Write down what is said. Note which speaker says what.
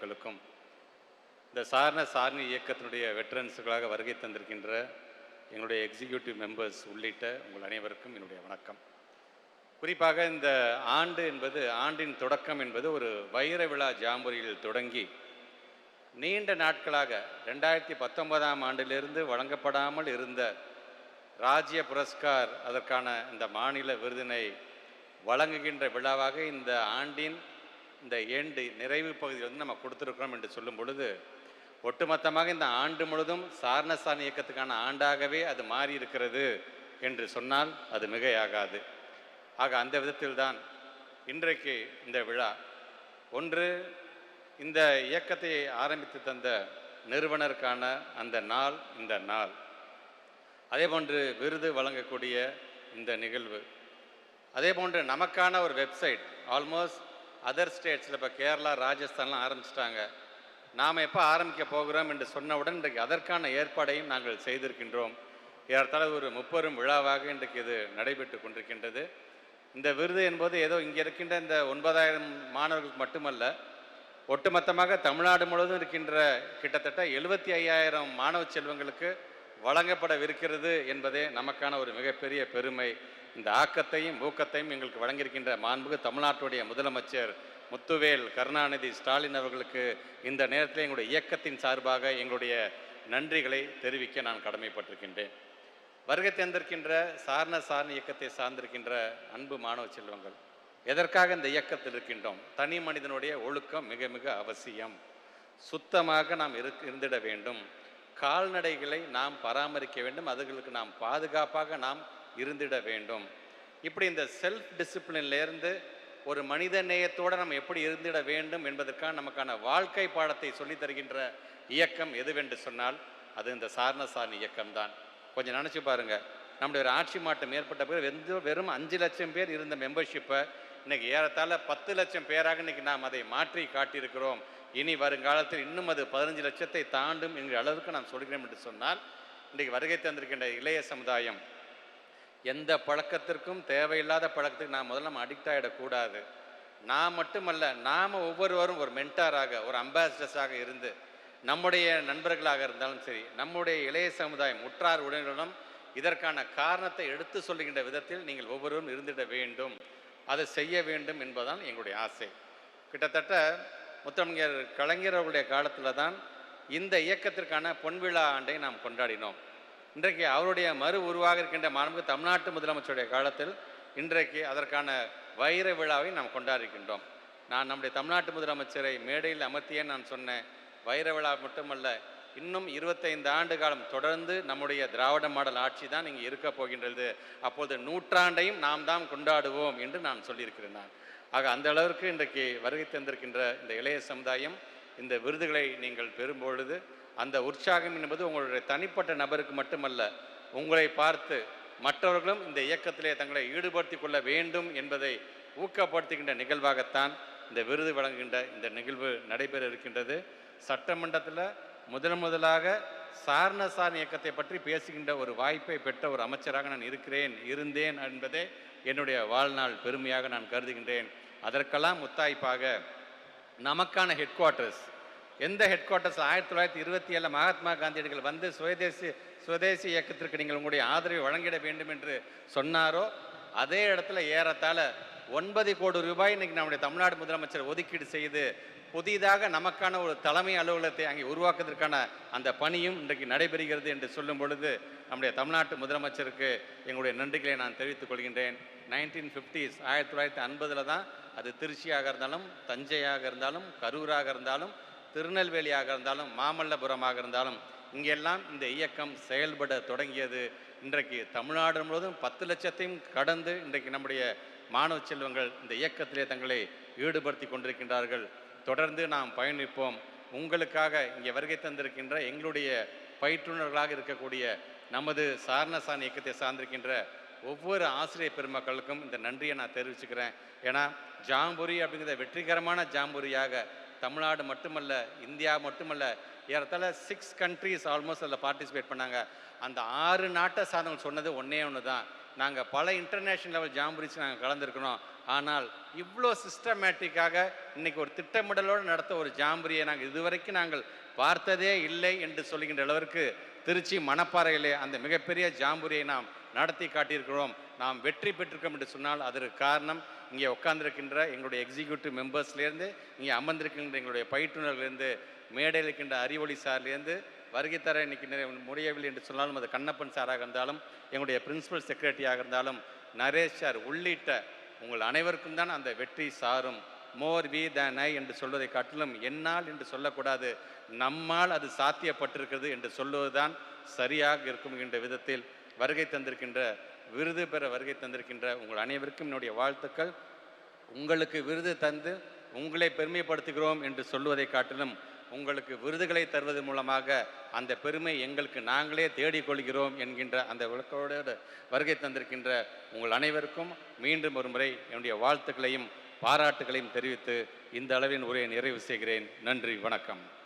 Speaker 1: மக்களுக்கும் இந்த சாரண சாரணி இயக்கத்தினுடைய வெட்டரன்ஸுகளாக வருகை தந்திருக்கின்ற எங்களுடைய எக்ஸிக்யூட்டிவ் மெம்பர்ஸ் உள்ளிட்ட உங்கள் அனைவருக்கும் என்னுடைய வணக்கம். குறிப்பாக இந்த ஆண்டு என்பது ஆண்டின் தொடக்கம் என்பது ஒரு வைர விழா ஜாம்புரியில் தொடங்கி நீண்ட நாட்களாக ரெண்டாயிரத்தி பத்தொன்பதாம் ஆண்டிலிருந்து வழங்கப்படாமல் இருந்த ராஜ்ய புரஸ்கார் அதற்கான இந்த மாநில விருதினை வழங்குகின்ற விழாவாக இந்த ஆண்டின் இந்த ஏண்டு நிறைவு பகுதி வந்து நம்ம கொடுத்துருக்கிறோம் என்று சொல்லும் பொழுது ஒட்டுமொத்தமாக இந்த ஆண்டு முழுதும் சாரணசான் இயக்கத்துக்கான ஆண்டாகவே அது மாறி இருக்கிறது என்று சொன்னால் அது மிகையாகாது. ஆக அந்த விதத்தில்தான் இன்றைக்கு இந்த விழா. ஒன்று இந்த இயக்கத்தை ஆரம்பித்து தந்த நிறுவனருக்கான அந்த நாள் இந்த நாள். அதே போன்று விருது வழங்கக்கூடிய இந்த நிகழ்வு. அதே போன்று நமக்கான ஒரு வெப்சைட் ஆல்மோஸ்ட் அதர் ஸ்டேட்ஸில் இப்போ கேரளா ராஜஸ்தான்லாம் ஆரம்பிச்சிட்டாங்க. நாம் எப்போ ஆரம்பிக்க போகிறோம் என்று சொன்னவுடன் இன்றைக்கு அதற்கான ஏற்பாடையும் நாங்கள் செய்திருக்கின்றோம். ஏறத்தாழ ஒரு முப்பெரும் விழாவாக இன்றைக்கு இது நடைபெற்று கொண்டிருக்கின்றது. இந்த விருது என்பது ஏதோ இங்கே இருக்கின்ற இந்த ஒன்பதாயிரம் மாணவர்களுக்கு மட்டுமல்ல ஒட்டுமொத்தமாக தமிழ்நாடு முழுவதும் இருக்கின்ற கிட்டத்தட்ட எழுபத்தி ஐயாயிரம் மாணவ செல்வங்களுக்கு வழங்கப்படவிருக்கிறது என்பதே நமக்கான ஒரு மிகப்பெரிய பெருமை. இந்த ஆக்கத்தையும் ஊக்கத்தையும் எங்களுக்கு வழங்கியிருக்கின்ற மாண்புகு தமிழ்நாட்டுடைய முதலமைச்சர் முத்துவேல் கருணாநிதி ஸ்டாலின் அவர்களுக்கு இந்த நேரத்தில் எங்களுடைய இயக்கத்தின் சார்பாக எங்களுடைய நன்றிகளை தெரிவிக்க நான் கடமைப்பட்டிருக்கின்றேன். வருகை தந்திருக்கின்ற சாரண சாரண இயக்கத்தை சார்ந்திருக்கின்ற அன்பு மாணவ செல்வங்கள் எதற்காக இந்த இயக்கத்தில் இருக்கின்றோம்? தனி மனிதனுடைய ஒழுக்கம் மிக மிக அவசியம். சுத்தமாக நாம் இரு இருந்திட வேண்டும். கால்நடைகளை நாம் பராமரிக்க வேண்டும். அதுகளுக்கு நாம் பாதுகாப்பாக நாம் இருந்திட வேண்டும். இப்படி இந்த செல்ஃப் டிசிப்ளின்லேருந்து ஒரு மனித நேயத்தோடு நம்ம எப்படி இருந்திட வேண்டும் என்பதற்கான நமக்கான வாழ்க்கை பாடத்தை சொல்லித் தருகின்ற இயக்கம் எதுவென்று சொன்னால் அது இந்த சாரண சாரணி இயக்கம்தான் கொஞ்சம் நினச்சி பாருங்கள் நம்முடைய ஒரு ஆட்சி மாற்றம் ஏற்பட்ட பிறகு வெறும் வெறும் அஞ்சு லட்சம் பேர் இருந்த மெம்பர்ஷிப்பை இன்றைக்கி ஏறத்தாழ பத்து லட்சம் பேராக இன்னைக்கு நாம் அதை மாற்றி காட்டியிருக்கிறோம். இனி வருங்காலத்தில் இன்னும் அது பதினஞ்சு லட்சத்தை தாண்டும் என்கிற அளவுக்கு நான் சொல்கிறேன் என்று சொன்னால் இன்றைக்கு வருகை தந்திருக்கின்ற இளைய சமுதாயம் எந்த பழக்கத்திற்கும் தேவையில்லாத பழக்கத்துக்கு நாம் முதல்ல நம்ம அடிக்ட் ஆகிடக்கூடாது நான் மட்டுமல்ல நாம் ஒவ்வொருவரும் ஒரு மென்டாராக ஒரு அம்பாசிடர்ஸாக இருந்து நம்முடைய நண்பர்களாக இருந்தாலும் சரி நம்முடைய இளைய சமுதாயம் உற்றார் உடனிடம் இதற்கான காரணத்தை எடுத்து சொல்லுகின்ற விதத்தில் நீங்கள் ஒவ்வொருவரும் இருந்திட வேண்டும். அதை செய்ய வேண்டும் என்பதுதான் எங்களுடைய ஆசை. கிட்டத்தட்ட முத்தமிழர் கலைஞர் அவருடைய காலத்தில் தான் இந்த இயக்கத்திற்கான பொன்விழா ஆண்டை நாம் கொண்டாடினோம். இன்றைக்கு அவருடைய மறு உருவாக இருக்கின்ற மாண்பு தமிழ்நாட்டு முதலமைச்சருடைய காலத்தில் இன்றைக்கு அதற்கான வைர விழாவை நாம் கொண்டாடிக்கின்றோம். நான் நம்முடைய தமிழ்நாட்டு முதலமைச்சரை மேடையில் அமர்த்தியே நான் சொன்னேன். வைர விழா மட்டுமல்ல இன்னும் இருபத்தைந்து ஆண்டு காலம் தொடர்ந்து நம்முடைய திராவிட மாடல் ஆட்சி தான் இங்கே இருக்க போகின்றது. அப்பொழுது நூற்றாண்டையும் நாம் தான் கொண்டாடுவோம் என்று நான் சொல்லியிருக்கிறேன் நான். ஆக அந்த அளவிற்கு இன்றைக்கு வருகை தந்திருக்கின்ற இந்த இளைய சமுதாயம் இந்த விருதுகளை நீங்கள் பெறும்பொழுது அந்த உற்சாகம் என்பது உங்களுடைய தனிப்பட்ட நபருக்கு மட்டுமல்ல உங்களை பார்த்து மற்றவர்களும் இந்த இயக்கத்திலே தங்களை ஈடுபடுத்திக் கொள்ள வேண்டும் என்பதை ஊக்கப்படுத்துகின்ற நிகழ்வாகத்தான் இந்த விருது வழங்குகின்ற இந்த நிகழ்வு நடைபெற இருக்கின்றது. சட்டமன்றத்தில் முதன் முதலாக சாரண இயக்கத்தை பற்றி பேசுகின்ற ஒரு வாய்ப்பை பெற்ற ஒரு அமைச்சராக நான் இருக்கிறேன் இருந்தேன் என்பதே என்னுடைய வாழ்நாள் பெருமையாக நான் கருதுகின்றேன். அதற்கெல்லாம் முத்தாய்ப்பாக நமக்கான ஹெட் குவார்ட்டர்ஸ் எந்த ஹெட் குவார்ட்டர்ஸ் ஆயிரத்தி தொள்ளாயிரத்தி இருபத்தி ஏழில் மகாத்மா காந்தியடிகள் வந்து சுயதேசி சுதேசி இயக்கத்திற்கு நீங்கள் உங்களுடைய ஆதரவை வழங்கிட வேண்டும் என்று சொன்னாரோ அதே இடத்துல ஏறத்தாழ ஒன்பது கோடி ரூபாய் இன்னைக்கு நம்முடைய தமிழ்நாடு முதலமைச்சர் ஒதுக்கீடு செய்து புதிதாக நமக்கான ஒரு தலைமை அலுவலகத்தை அங்கே உருவாக்குவதற்கான அந்த பணியும் இன்றைக்கு நடைபெறுகிறது என்று சொல்லும் பொழுது நம்முடைய தமிழ்நாட்டு முதலமைச்சருக்கு எங்களுடைய நன்றிகளை நான் தெரிவித்துக் கொள்கின்றேன். நைன்டீன் ஃபிஃப்டிஸ் ஆயிரத்தி தொள்ளாயிரத்தி ஐம்பதில் தான் அது திருச்சியாக இருந்தாலும் தஞ்சையாக இருந்தாலும் கரூராக இருந்தாலும் திருநெல்வேலியாக இருந்தாலும் மாமல்லபுரமாக இருந்தாலும் இங்கெல்லாம் இந்த இயக்கம் செயல்பட தொடங்கியது. இன்றைக்கு தமிழ்நாடு முழுவதும் பத்து லட்சத்தையும் கடந்து இன்றைக்கு நம்முடைய மாணவ செல்வங்கள் இந்த இயக்கத்திலே தங்களை ஈடுபடுத்தி கொண்டிருக்கின்றார்கள். தொடர்ந்து நாம் பயணிப்போம். உங்களுக்காக இங்கே வருகை தந்திருக்கின்ற எங்களுடைய பயிற்றுனர்களாக இருக்கக்கூடிய நமது சாரணசான் இயக்கத்தை சார்ந்திருக்கின்ற ஒவ்வொரு ஆசிரியர் பெருமக்களுக்கும் இந்த நன்றியை நான் தெரிவிச்சுக்கிறேன். ஏன்னா ஜாம்புரி அப்படிங்கிற வெற்றிகரமான ஜாம்புரியாக தமிழ்நாடு மட்டுமல்ல இந்தியா மட்டுமல்ல ஏறத்தாழ சிக்ஸ் கண்ட்ரீஸ் ஆல்மோஸ்ட் அதில் பார்ட்டிசிபேட் பண்ணாங்க. அந்த ஆறு நாட்டை சார்ந்தவங்க சொன்னது ஒன்றே ஒன்று தான் நாங்கள் பல இன்டர்நேஷ்னல் லெவல் ஜாம்புரிஸ் நாங்கள் கலந்துருக்கிறோம். ஆனால் இவ்வளோ சிஸ்டமேட்டிக்காக இன்னைக்கு ஒரு திட்டமிடலோடு நடத்த ஒரு ஜாம்பரியை நாங்கள் இதுவரைக்கும் நாங்கள் பார்த்ததே இல்லை என்று சொல்லுகின்ற அளவிற்கு திருச்சி மணப்பாறையிலே அந்த மிகப்பெரிய ஜாம்புரியை நாம் நடத்தி காட்டியிருக்கிறோம். நாம் வெற்றி பெற்றிருக்கோம் என்று சொன்னால் அதற்கு காரணம். இங்கே உட்கார்ந்திருக்கின்ற எங்களுடைய எக்ஸிக்யூட்டிவ் மெம்பர்ஸ்லேருந்து இங்கே அமர்ந்திருக்கின்ற எங்களுடைய பயிற்றுனர்லேருந்து மேடையில் இருக்கின்ற அறிவொளி சார்லேருந்து வருகை தர இன்னைக்கு நிறைய முடியவில்லை என்று சொன்னாலும் அது கண்ணப்பன் சாராக இருந்தாலும் எங்களுடைய பிரின்சிபல் செக்ரட்டரியாக இருந்தாலும் நரேஷ் சார் உள்ளிட்ட உங்கள் அனைவருக்கும் தான் அந்த வெற்றி சாரும். மோர் வி த ஐ என்று சொல்வதை காட்டிலும் என்னால் என்று சொல்லக்கூடாது. நம்மால் அது சாத்தியப்பட்டிருக்கிறது என்று சொல்லுவதுதான் சரியாக இருக்கும் என்ற விதத்தில் வருகை தந்திருக்கின்ற விருது பெற வருகை தந்திருக்கின்ற உங்கள் அனைவருக்கும் என்னுடைய வாழ்த்துக்கள். உங்களுக்கு விருது தந்து உங்களை பெருமைப்படுத்துகிறோம் என்று சொல்லுவதை காட்டிலும் உங்களுக்கு விருதுகளை தருவது மூலமாக அந்த பெருமை எங்களுக்கு நாங்களே தேடிக்கொள்கிறோம் என்கின்ற அந்த விளக்கோடு வருகை தந்திருக்கின்ற உங்கள் அனைவருக்கும் மீண்டும் ஒரு முறை என்னுடைய வாழ்த்துக்களையும் பாராட்டுகளையும் தெரிவித்து இந்த அளவின் உரையை நிறைவு செய்கிறேன். நன்றி வணக்கம்.